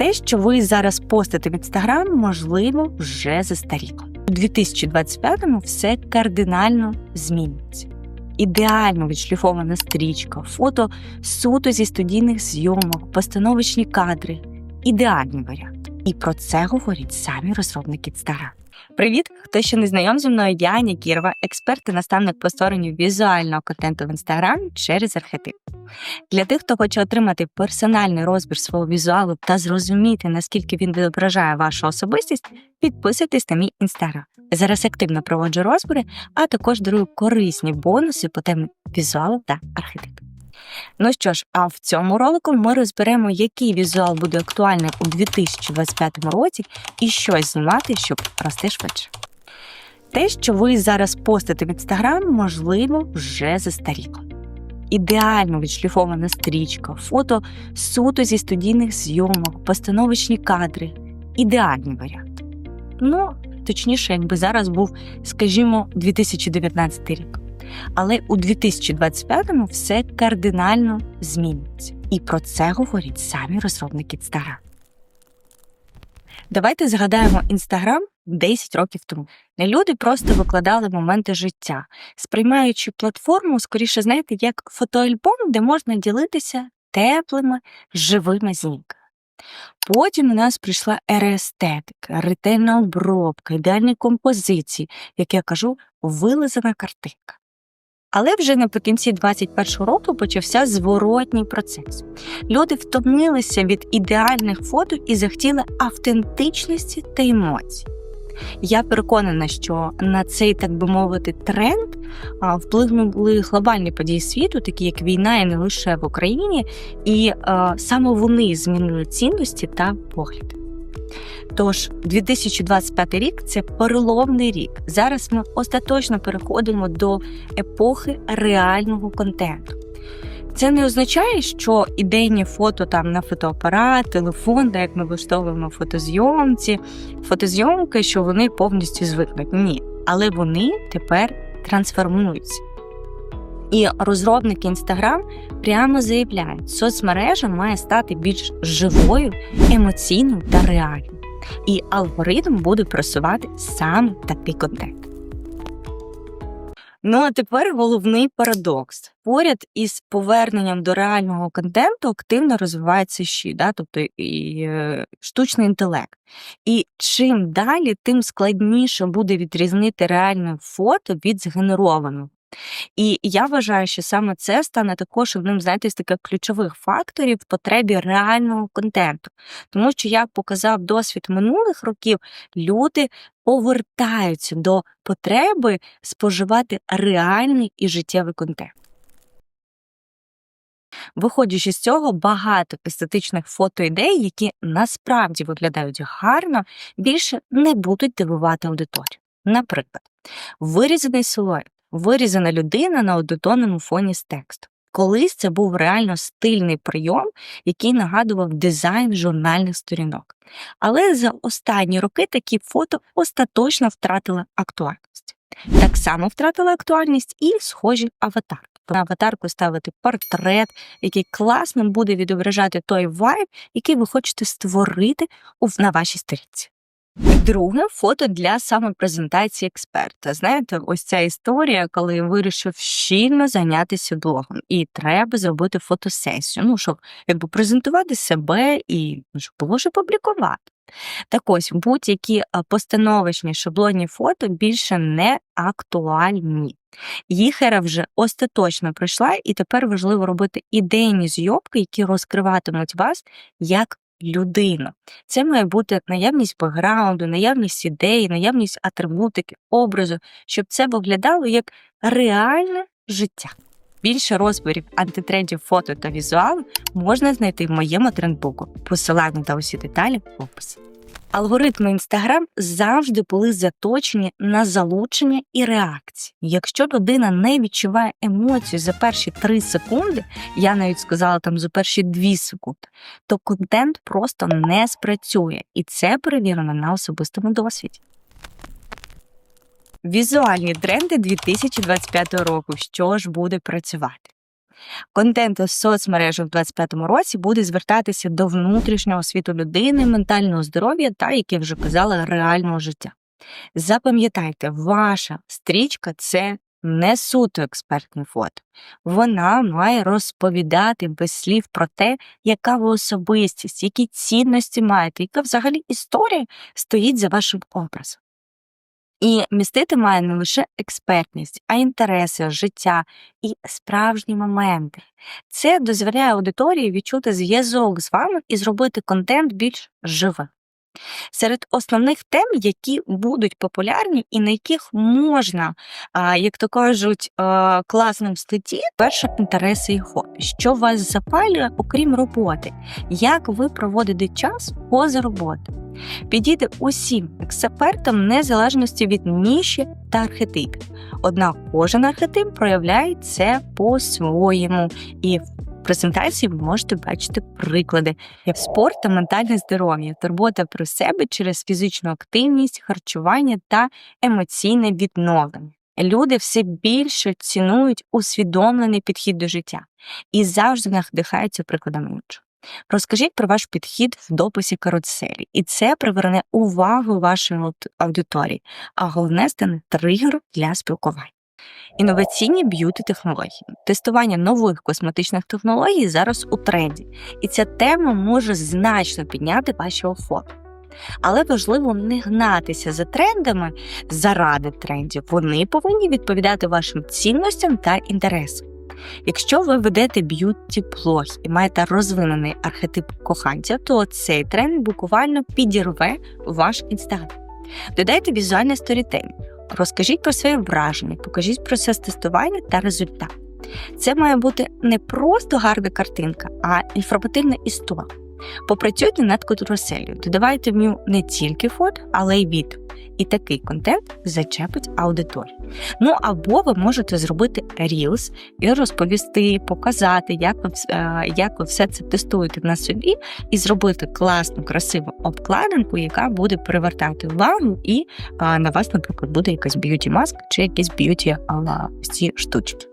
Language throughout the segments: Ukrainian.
Те, що ви зараз постите в інстаграм, можливо, вже застаріло. У 2025-му все кардинально зміниться. Ідеально відшліфована стрічка, фото суто зі студійних зйомок, постановочні кадри ідеальний варіант. І про це говорять самі розробники Інстаграм. Привіт! Хто ще не знайом зі мною, я Аня Кірова, експерт і наставник по створенню візуального контенту в інстаграмі через архетип. Для тих, хто хоче отримати персональний розбір свого візуалу та зрозуміти, наскільки він відображає вашу особистість, підписуйтесь на мій інстаграм. Зараз активно проводжу розбори, а також дарую корисні бонуси по темі візуалу та архетипу. Ну що ж, а в цьому ролику ми розберемо, який візуал буде актуальний у 2025 році і що знімати, щоб рости швидше. Те, що ви зараз постите в інстаграм, можливо, вже застаріло. Ідеально відшліфована стрічка, фото суто зі студійних зйомок, постановочні кадри ідеальний варіант. Ну, точніше, якби зараз був, скажімо, 2019 рік. Але у 2025-му все кардинально зміниться. І про це говорять самі розробники Інстаграм. Давайте згадаємо Інстаграм 10 років тому. Люди просто викладали моменти життя, сприймаючи платформу, скоріше, знаєте, як фотоальбом, де можна ділитися теплими, живими знімками. Потім у нас прийшла ерестетика, ретельна обробка, ідеальні композиції, як я кажу, вилизана картинка. Але вже наприкінці 21-го року почався зворотній процес. Люди втомилися від ідеальних фото і захотіли автентичності та емоцій. Я переконана, що на цей, так би мовити, тренд вплинули глобальні події світу, такі як війна, і не лише в Україні, і саме вони змінили цінності та погляди. Тож 2025 рік це переломний рік. Зараз ми остаточно переходимо до епохи реального контенту. Це не означає, що ідейні фото там на фотоапарат, телефон, де як ми влаштовуємо фотозйомці, фотозйомки, що вони повністю звикнуть. Ні. Але вони тепер трансформуються. І розробники Instagram прямо заявляють, соцмережа має стати більш живою, емоційною та реальною. І алгоритм буде просувати саме такий контент. Ну а тепер головний парадокс. Поряд із поверненням до реального контенту активно розвивається ще, да, тобто і е, штучний інтелект. І чим далі, тим складніше буде відрізнити реальне фото від згенерованого. І я вважаю, що саме це стане також одним знаєте, з таких ключових факторів в потребі реального контенту. Тому що, як показав досвід минулих років, люди повертаються до потреби споживати реальний і життєвий контент. Виходячи з цього, багато естетичних фотоідей, які насправді виглядають гарно, більше не будуть дивувати аудиторію. Наприклад, вирізаний силует, вирізана людина на однотонному фоні з тексту. Колись це був реально стильний прийом, який нагадував дизайн журнальних сторінок. Але за останні роки такі фото остаточно втратили актуальність. Так само втратили актуальність і схожі аватарки. На аватарку ставити портрет, який класно буде відображати той вайб, який ви хочете створити на вашій сторінці. Друге фото для самопрезентації експерта. Знаєте, ось ця історія, коли вирішив щільно зайнятися блогом, і треба зробити фотосесію. Ну щоб якби презентувати себе і ну, щоб було що публікувати. Так ось будь-які постановочні шаблонні фото більше не актуальні. Їх ера вже остаточно пройшла, і тепер важливо робити ідейні зйомки, які розкриватимуть вас як людину. Це має бути наявність бекграунду, наявність ідеї, наявність атрибутики, образу, щоб це виглядало як реальне життя. Більше розборів антитрендів фото та візуалу можна знайти в моєму трендбуку. Посилання та усі деталі в описі. Алгоритми Instagram завжди були заточені на залучення і реакції. Якщо людина не відчуває емоцію за перші 3 секунди, я навіть сказала там за перші 2 секунди, то контент просто не спрацює, і це перевірено на особистому досвіді. Візуальні тренди 2025 року. Що ж буде працювати? Контент у соцмережах в 2025 році буде звертатися до внутрішнього світу людини, ментального здоров'я та, як я вже казала, реального життя. Запам'ятайте, ваша стрічка це не суто експертне фото. Вона має розповідати без слів про те, яка ви особистість, які цінності маєте, яка взагалі історія стоїть за вашим образом. І містити має не лише експертність, а інтереси, життя і справжні моменти. Це дозволяє аудиторії відчути зв'язок з вами і зробити контент більш живим. Серед основних тем, які будуть популярні і на яких можна, як то кажуть, класним статті, перше інтереси і хобі. Що вас запалює, окрім роботи, як ви проводите час поза роботи. Підійде усім експертам незалежності від ніші та архетипів. Однак кожен архетип проявляє це по-своєму, і в презентації ви можете бачити приклади спорт та ментальне здоров'я, турбота про себе через фізичну активність, харчування та емоційне відновлення. Люди все більше цінують усвідомлений підхід до життя і завжди надихаються прикладами інших. Розкажіть про ваш підхід в дописі каруселі, і це приверне увагу вашої аудиторії, а головне стане тригер для спілкування. Інноваційні б'юті технології, тестування нових косметичних технологій зараз у тренді, і ця тема може значно підняти ваші охоти. Але важливо не гнатися за трендами заради трендів. Вони повинні відповідати вашим цінностям та інтересам. Якщо ви ведете б'юті блог і маєте розвинений архетип коханця, то цей тренд буквально підірве ваш інстаграм. Додайте візуальне сторітелінг, розкажіть про своє враження, покажіть процес тестування та результат. Це має бути не просто гарна картинка, а інформативна історія. Попрацюйте над каруселью, додавайте в нього не тільки фото, але й відео. І такий контент зачепить аудиторію. Ну або ви можете зробити Reels і розповісти, показати, як ви е, як ви все це тестуєте на собі, і зробити класну, красиву обкладинку, яка буде привертати увагу, і на вас, наприклад, буде якась б'юті маска чи якісь б'юті ці штучки.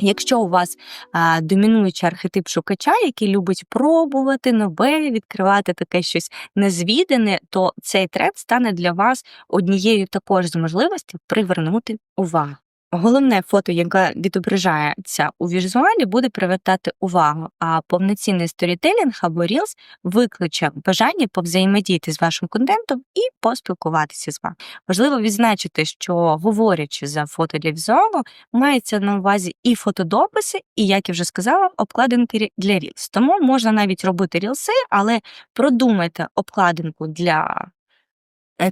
Якщо у вас а, домінуючий архетип шукача, який любить пробувати нове, відкривати таке щось незвідане, то цей тренд стане для вас однією також з можливостей привернути увагу. Головне фото, яке відображається у візуалі, буде привертати увагу, а повноцінний сторітелінг або Reels викличе бажання повзаємодіяти з вашим контентом і поспілкуватися з вами. Важливо відзначити, що говорячи за фото для візуалу, мається на увазі і фотодописи, і, як я вже сказала, обкладинки для Reels. Тому можна навіть робити рілси, але продумайте обкладинку для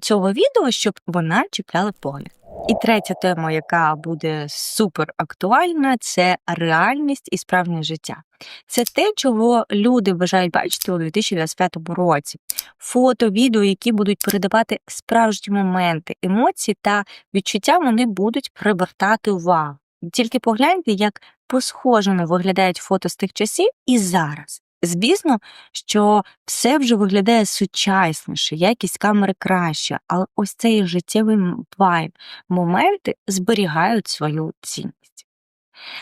цього відео, щоб вона чіпляла погляд. І третя тема, яка буде супер актуальна, це реальність і справжнє життя. Це те, чого люди бажають бачити у 2025 році. Фото, відео, які будуть передавати справжні моменти, емоції та відчуття, вони будуть привертати увагу. Тільки погляньте, як по-схожому виглядають фото з тих часів і зараз. Звісно, що все вже виглядає сучасніше, якість камери краща, але ось цей життєвий вайб, моменти зберігають свою цінність.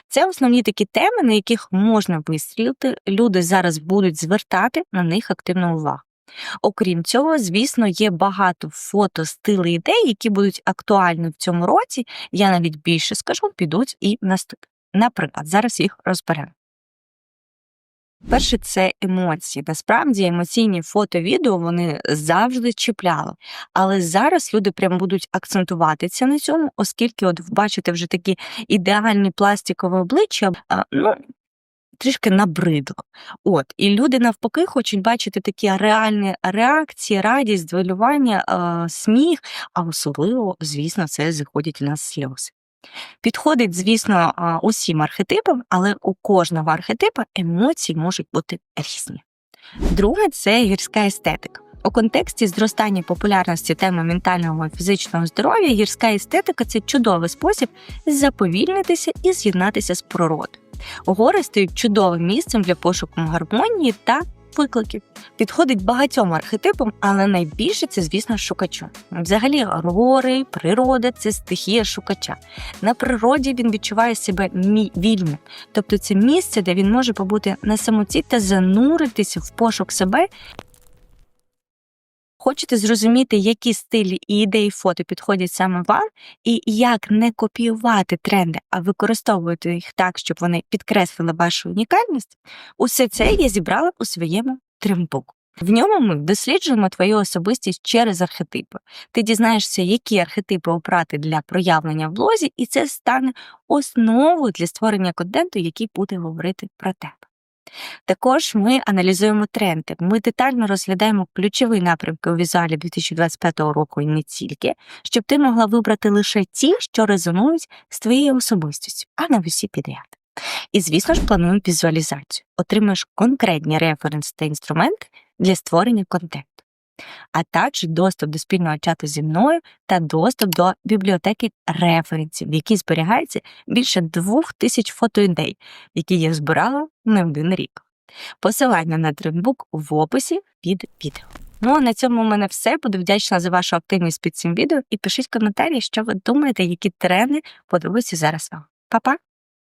Це основні такі теми, на яких можна вистрілити, люди зараз будуть звертати на них активну увагу. Окрім цього, звісно, є багато фото, стили ідей, які будуть актуальні в цьому році. Я навіть більше скажу, підуть і наступні. Наприклад, зараз їх розберемо. Перше, це емоції. Насправді емоційні фото, відео вони завжди чіпляли. Але зараз люди прям будуть акцентуватися на цьому, оскільки, от бачите, вже такі ідеальні пластикові обличчя, ну. Трішки набридло. От, і люди навпаки хочуть бачити такі реальні реакції, радість, хвилювання, е, сміх, а особливо, звісно, це заходять у нас сльози. Підходить, звісно, усім архетипам, але у кожного архетипа емоції можуть бути різні. Друге це гірська естетика. У контексті зростання популярності теми ментального і фізичного здоров'я гірська естетика це чудовий спосіб заповільнитися і з'єднатися з природою. Гори стають чудовим місцем для пошуку гармонії та викликів. Підходить багатьом архетипам, але найбільше це, звісно, шукачу. Взагалі, гори, природа це стихія шукача. На природі він відчуває себе вільним, тобто це місце, де він може побути на самоті та зануритися в пошук себе. Хочете зрозуміти, які стилі і ідеї фото підходять саме вам, і як не копіювати тренди, а використовувати їх так, щоб вони підкреслили вашу унікальність? Усе це я зібрала у своєму тримбуку. В ньому ми досліджуємо твою особистість через архетипи. Ти дізнаєшся, які архетипи обрати для проявлення в блозі, і це стане основою для створення контенту, який буде говорити про тебе. Також ми аналізуємо тренди. Ми детально розглядаємо ключові напрямки у візуалі 2025 року і не тільки, щоб ти могла вибрати лише ті, що резонують з твоєю особистістю, а не всі підряд. І, звісно ж, плануємо візуалізацію. Отримаєш конкретні референси та інструменти для створення контенту, а також доступ до спільного чату зі мною та доступ до бібліотеки референсів, в якій зберігається більше двох тисяч фотоідей, які я збирала не один рік. Посилання на тренбук в описі під відео. Ну а на цьому у мене все. Буду вдячна за вашу активність під цим відео і пишіть коментарі, що ви думаєте, які тренди подобаються зараз вам. Па-па!